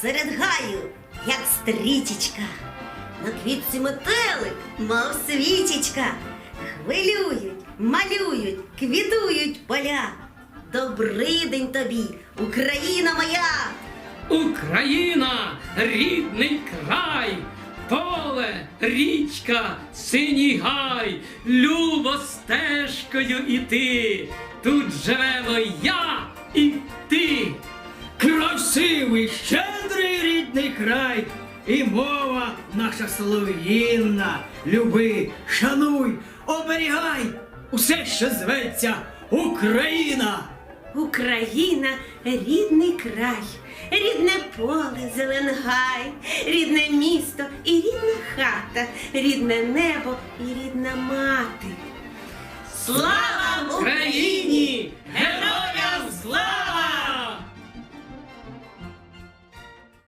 серед гаю, як стрічечка. На квітці метелик, мов свічечка. Хвилюють, малюють, квітують поля. Добрий день тобі, Україна моя! Україна, рідний край, поле, річка, синій гай, любо стежкою іти. Тут живемо я і ти. Красивий, щедрий рідний край, і мова наша солов'їнна. Люби, шануй, оберігай усе, що зветься Україна. Україна рідний край, рідне поле, зеленгай, рідне місто і рідна хата, рідне небо і рідна мати. Слава!